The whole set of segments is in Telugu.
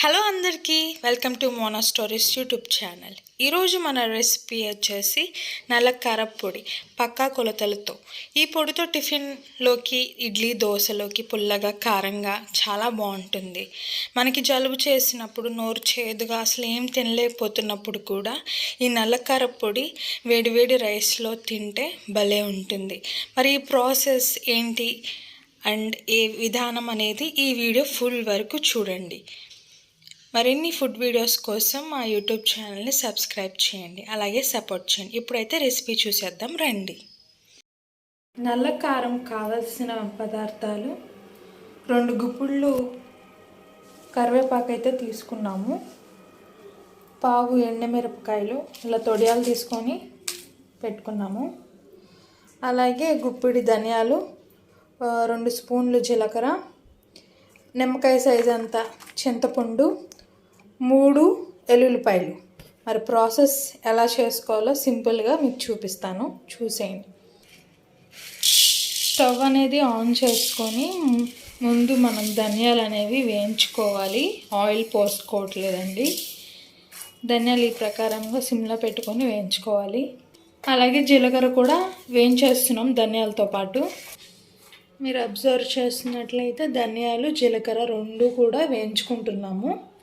హలో అందరికీ. Welcome to Mona Stories YouTube channel ఈరోజు మన రెసిపీ వచ్చేసి నల్ల పొడి పక్కా కొలతలతో. ఈ పొడితో టిఫిన్లోకి ఇడ్లీ దోశలోకి పుల్లగా కారంగా చాలా బాగుంటుంది. మనకి జలుబు చేసినప్పుడు నోరు చేదుగా అసలు ఏం తినలేకపోతున్నప్పుడు కూడా ఈ నల్ల పొడి వేడివేడి రైస్లో తింటే భలే ఉంటుంది. మరి ఈ ప్రాసెస్ ఏంటి? అండ్ ఏ విధానం అనేది ఈ వీడియో ఫుల్ వరకు చూడండి. మరిన్ని ఫుడ్ వీడియోస్ కోసం మా యూట్యూబ్ ఛానల్ని సబ్స్క్రైబ్ చేయండి. అలాగే సపోర్ట్ చేయండి. ఇప్పుడైతే రెసిపీ చూసేద్దాం. రండి. నల్ల కారం కావలసిన పదార్థాలు రెండు గుప్పుళ్ళు కరివేపాకు అయితే తీసుకున్నాము. పావు ఎండమిరపకాయలు ఇలా తొడియాలు తీసుకొని పెట్టుకున్నాము. అలాగే గుప్పిడి ధనియాలు రెండు స్పూన్లు జీలకర్ర నిమ్మకాయ సైజ్ అంత చింతపండు మూడు ఎల్లుల్లిపాయలు. మరి ప్రాసెస్ ఎలా చేసుకోవాలో సింపుల్గా మీకు చూపిస్తాను. చూసేయండి. స్టవ్ అనేది ఆన్ చేసుకొని ము- ముందు మనం ధనియాలు అనేవి వేయించుకోవాలి. ఆయిల్ పోసుకోవట్లేదండి. ధనియాలు ఈ ప్రకారంగా సిమ్లో పెట్టుకొని వేయించుకోవాలి. అలాగే జీలకర్ర కూడా వేయించేస్తున్నాం ధనియాలతో పాటు. మీరు అబ్జర్వ్ చేస్తున్నట్లయితే ధనియాలు జీలకర్ర రెండు కూడా వేయించుకుంటున్నాము.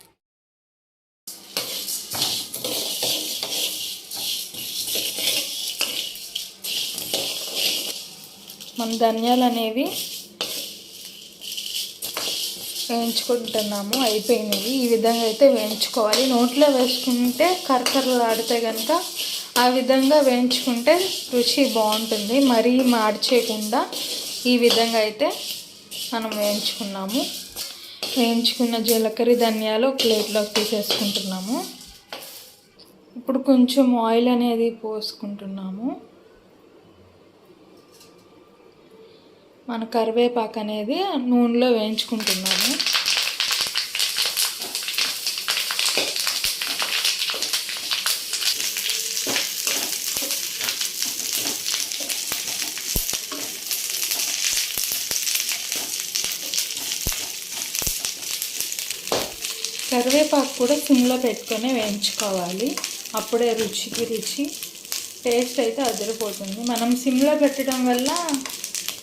మన ధనియాలు అనేవి వేయించుకుంటున్నాము అయిపోయినవి. ఈ విధంగా అయితే వేయించుకోవాలి. నోట్లో వేసుకుంటే కరకరలు ఆడితే కనుక ఆ విధంగా వేయించుకుంటే రుచి బాగుంటుంది. మరీ మార్చేయకుండా ఈ విధంగా అయితే మనం వేయించుకున్నాము. వేయించుకున్న జీలకర్ర ధనియాలు ఒక ప్లేట్లోకి తీసేసుకుంటున్నాము. ఇప్పుడు కొంచెం ఆయిల్ అనేది పోసుకుంటున్నాము. మన కరివేపాకు అనేది నూనెలో వేయించుకుంటున్నాము. కరివేపాకు కూడా సిమ్లో పెట్టుకొని వేయించుకోవాలి. అప్పుడే రుచికి రుచి టేస్ట్ అయితే అదిరిపోతుంది. మనం సిమ్లో పెట్టడం వల్ల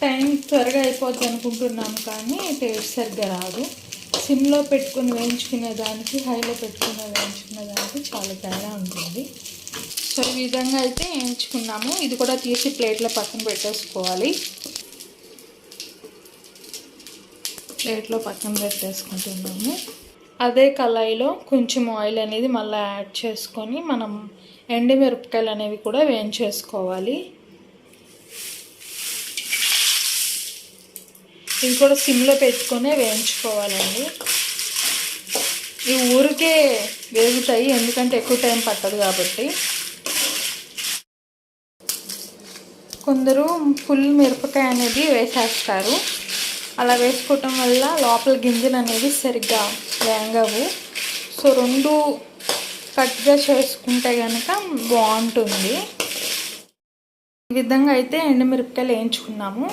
టైం త్వరగా అయిపోద్ది అనుకుంటున్నాం కానీ టేస్ట్ సరిగ్గా రాదు. సిమ్లో పెట్టుకుని వేయించుకునే దానికి హైలో పెట్టుకుని వేయించుకునే దానికి చాలా తేడా ఉంటుంది. సో ఈ విధంగా అయితే వేయించుకున్నాము. ఇది కూడా తీసి ప్లేట్లో పక్కన పెట్టేసుకోవాలి. ప్లేట్లో పక్కన పెట్టేసుకుంటున్నాము. అదే కళాయిలో కొంచెం ఆయిల్ అనేది మళ్ళీ యాడ్ చేసుకొని మనం ఎండుమిరపకాయలు అనేవి కూడా వేయించేసుకోవాలి. ఇవి కూడా సిమ్లో పెట్టుకొని వేయించుకోవాలండి. ఈ ఊరికే వేగుతాయి ఎందుకంటే ఎక్కువ టైం పట్టదు కాబట్టి. కొందరు ఫుల్ మిరపకాయ అనేది వేసేస్తారు. అలా వేసుకోవటం వల్ల లోపల గింజలు అనేవి సరిగ్గా వేంగవు. సో రెండు కట్గా చేసుకుంటే కనుక బాగుంటుంది. ఈ విధంగా అయితే ఎండుమిరపకాయలు వేయించుకున్నాము.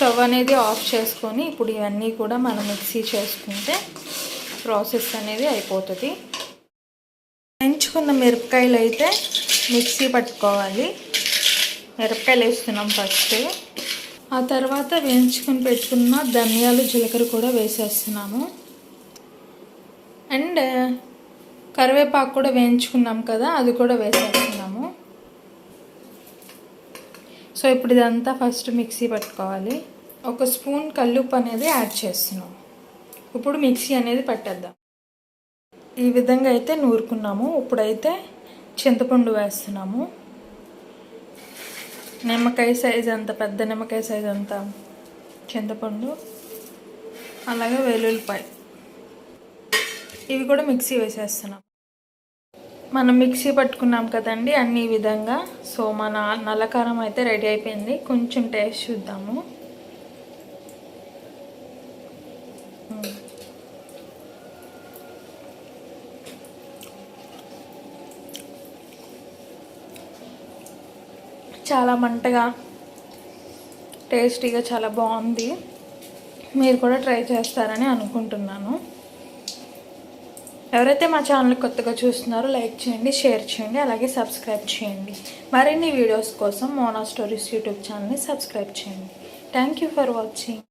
స్టవ్ అనేది ఆఫ్ చేసుకొని ఇప్పుడు ఇవన్నీ కూడా మనం మిక్సీ చేసుకుంటే ప్రాసెస్ అనేది అయిపోతుంది. వేయించుకున్న మిరపకాయలు అయితే మిక్సీ పట్టుకోవాలి. మిరపకాయలు వేస్తున్నాం ఫస్ట్. ఆ తర్వాత వేయించుకొని పెట్టుకున్న ధనియాలు జీలకర్ర కూడా వేసేస్తున్నాము. అండ్ కరివేపాకు కూడా వేయించుకున్నాం కదా అది కూడా వేసేస్తున్నాము. సో ఇప్పుడు ఇదంతా ఫస్ట్ మిక్సీ పట్టుకోవాలి. ఒక స్పూన్ కల్లుప్పు అనేది యాడ్ చేస్తున్నాం. ఇప్పుడు మిక్సీ అనేది పట్టేద్దాం. ఈ విధంగా అయితే నూరుకున్నాము. ఇప్పుడైతే చింతపండు వేస్తున్నాము. నిమ్మకాయ సైజ్ అంత పెద్ద నిమ్మకాయ సైజ్ అంత చింతపండు అలాగే వెల్లుల్లిపాయ. ఇవి కూడా మిక్సీ వేసేస్తున్నాం. మనం మిక్సీ పట్టుకున్నాం కదండి అన్ని విధంగా. సో మన నల్లకారం అయితే రెడీ అయిపోయింది. కొంచెం టేస్ట్ చూద్దాము. చాలా మంటగా టేస్టీగా చాలా బాగుంది. మీరు కూడా ట్రై చేస్తారని అనుకుంటున్నాను. ఎవరైతే మా ఛానల్ కొత్తగా చూస్తున్నారో లైక్ చేయండి షేర్ చేయండి అలాగే సబ్స్క్రైబ్ చేయండి. మరిన్ని వీడియోస్ కోసం మోనా స్టోరీస్ యూట్యూబ్ ఛానల్ని సబ్స్క్రైబ్ చేయండి. Thank you for watching.